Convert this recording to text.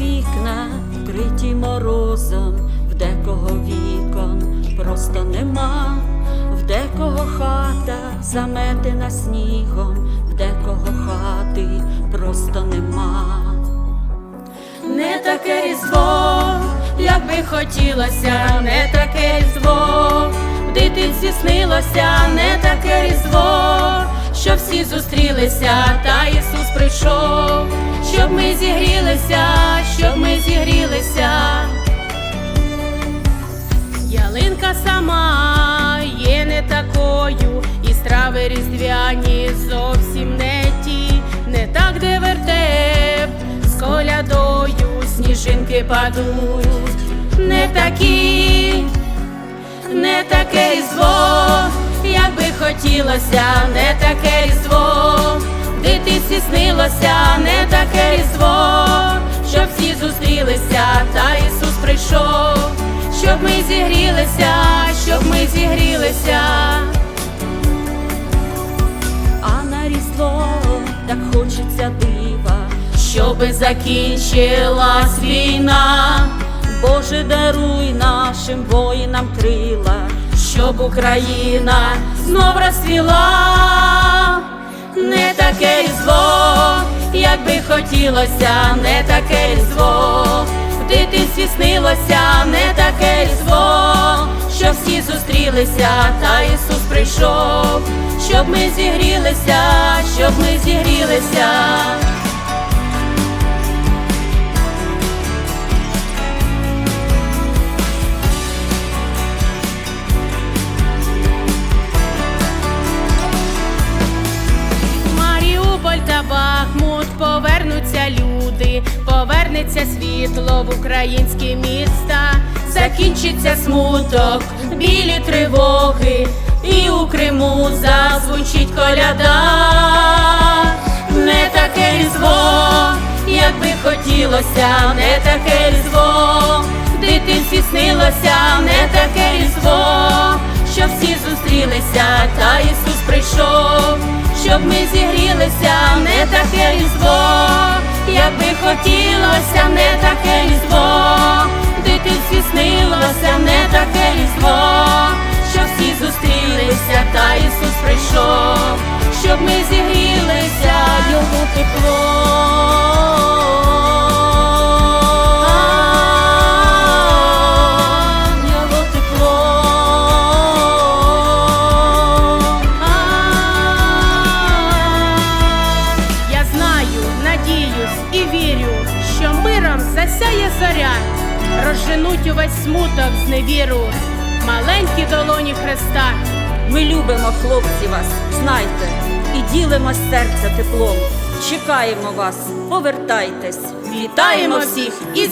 вікна вкриті морозом, в декого вікон просто нема, в декого хата заметена снігом, в декого хати просто нема. Не таке різдво, як би хотілося, не таке різдво, в дитинстві снилося, не таке різдво, що всі зустрілися, та Ісус прийшов, щоб ми зігрілися, сніжинки не такі, не таке різдво, як би хотілося, не таке різдво, в дитинстві снилося, не таке різдво, щоб всі зустрілися, та Ісус прийшов, щоб ми зігрілися, щоб ми зігрілися. А на різдво щоби закінчилась війна. Боже, даруй нашим воїнам крила, щоб Україна знов розцвіла. Не таке різдво, як би хотілося, не таке різдво, в дитинстві снилося, не таке різдво, щоб всі зустрілися, та Ісус прийшов, щоб ми зігрілися, щоб ми зігрілися. Повернеться світло в українські міста, закінчиться смуток, білі тривоги, і у Криму зазвучить коляда. Не таке різдво, як би хотілося, не таке різдво, в дитинстві снилося, не таке різдво, засяє зоря, розженуть увесь смуток з невіру, маленькі долоні Христа. Ми любимо хлопці вас, знайте, і ділимо серця теплом. Чекаємо вас, повертайтесь. Вітаємо всіх Різдвом!